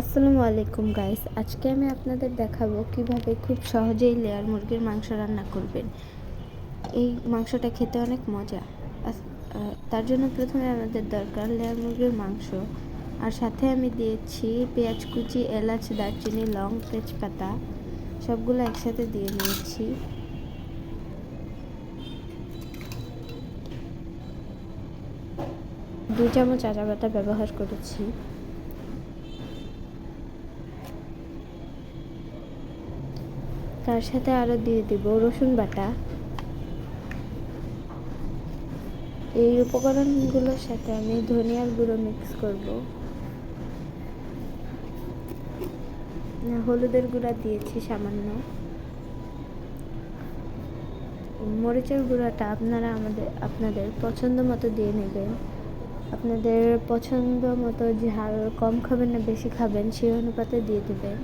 আসসালামু আলাইকুম গাইস আজকে আমি আপনাদের দেখাবো কীভাবে খুব সহজেই লেয়ার মুরগির মাংস রান্না করবেন। এই মাংসটা খেতে অনেক মজা। তার জন্য প্রথমে আমাদের দরকার লেয়ার মুরগির মাংস। আর সাথে আমি দিয়েছি পেঁয়াজ কুচি, এলাচ, দারচিনি, লং তেজপাতা। সবগুলো একসাথে দিয়ে নিয়েছি। দুই চামচ আদা বাটা ব্যবহার করেছি। তার সাথে আরও দিয়ে দিব রসুন বাটা। এই উপকরণগুলোর সাথে আমি ধনিয়ার গুঁড়ো মিক্স করব। হলুদের গুঁড়া দিয়েছি সামান্য। মরিচের গুঁড়াটা আপনারা আমাদের, আপনাদের পছন্দ মতো দিয়ে নেবেন। আপনাদের পছন্দ মতো ঝাল কম খাবেন না বেশি খাবেন সেই অনুপাতে দিয়ে দেবেন।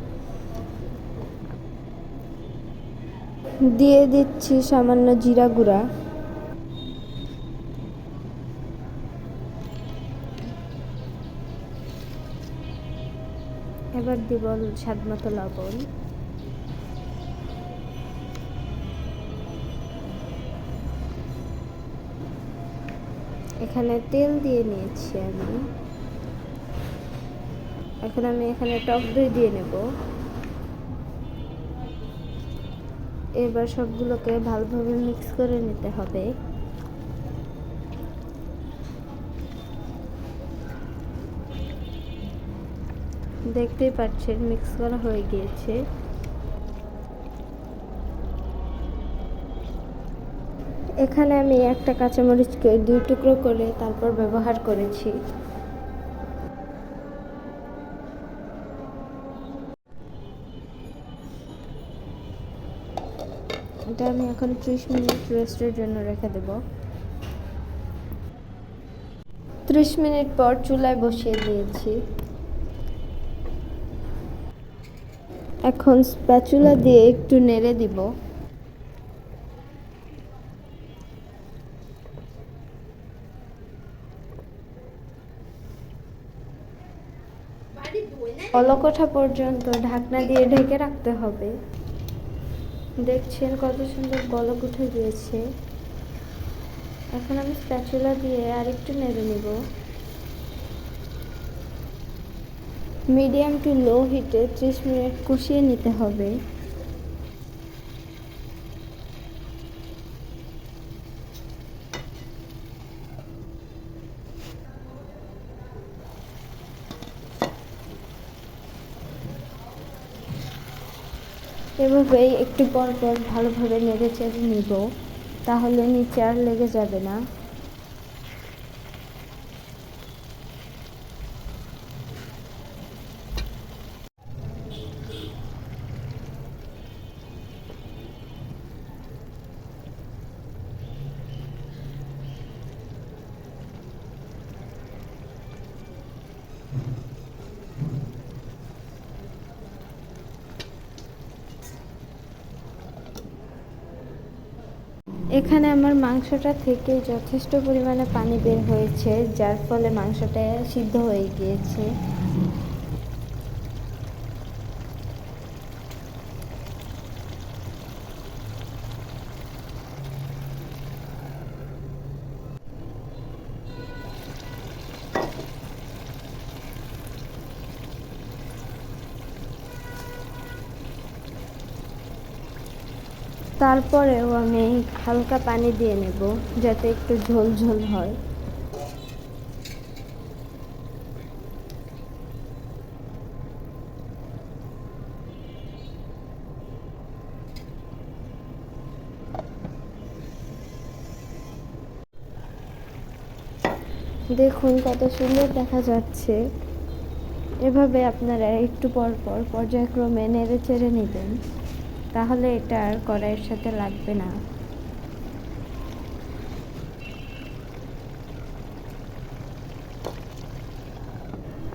দিয়ে দিচ্ছি সামান্য জিরা গুঁড়া। এবার দিব স্বাদ মতো লবণ। এখানে তেল দিয়ে নিয়েছি আমি। এখন আমি এখানে টক দই দিয়ে নেব। এবার সবগুলোকে ভালোভাবে মিক্স করে নিতে হবে। দেখতেই পাচ্ছেন, মিক্স করা হয়ে গিয়েছে। এখানে আমি একটা কাঁচামরিচকে দুই টুকরো করে তারপর ব্যবহার করেছি। এটা আমি এখন ত্রিশ মিনিট রেস্টের জন্য রেখে দেব। ত্রিশ মিনিট পর চুলায় বসিয়ে দিয়েছি। এখন স্প্যাচুলা দিয়ে একটু নেড়ে দিব। অলকোঠা পর্যন্ত ঢাকনা দিয়ে ঢেকে রাখতে হবে। দেখছেন কত সুন্দর বলক উঠে গিয়েছে। এখন আমি স্প্যাচুলা দিয়ে আরেকটু নেড়ে নিব। মিডিয়াম টু লো হিটে ত্রিশ মিনিট কষিয়ে নিতে হবে। এভাবেই একটু পর পর ভালোভাবে নেড়ে চেড়ে নিব। তাহলে নিচে আর লেগে যাবে না। এখানে আমার মাংসটা থেকে যথেষ্ট পরিমাণে পানি বের হয়েছে, যার ফলে মাংসটা সিদ্ধ হয়ে গিয়েছে। তারপরেও আমি হালকা পানি দিয়ে নেব যাতে একটু ঝোল ঝোল হয়। দেখুন কত সুন্দর দেখা যাচ্ছে। এভাবে আপনারা একটু পর পর পর্যায়ক্রমে নেড়ে চেড়ে নেবেন। তাহলে এটা আর কড়াইয়ের সাথে লাগবে না।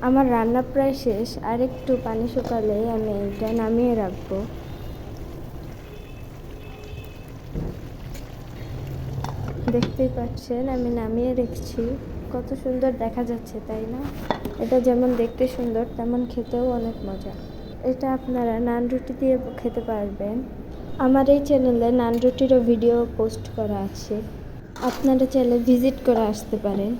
আমার রান্না প্রায় শেষ, আর একটু পানি শুকালে আমি এটা নামিয়ে রাখব। দেখতেই পাচ্ছেন, আমি নামিয়ে রেখেছি। কত সুন্দর দেখা যাচ্ছে, তাই না? এটা যেমন দেখতে সুন্দর, তেমন খেতেও অনেক মজা। এটা আপনারা নান রুটি দিয়ে খেতে পারবেন। আমার এই চ্যানেলে নান রুটিরও ভিডিও পোস্ট করা আছে। আপনারা চাইলে ভিজিট করে আসতে পারেন।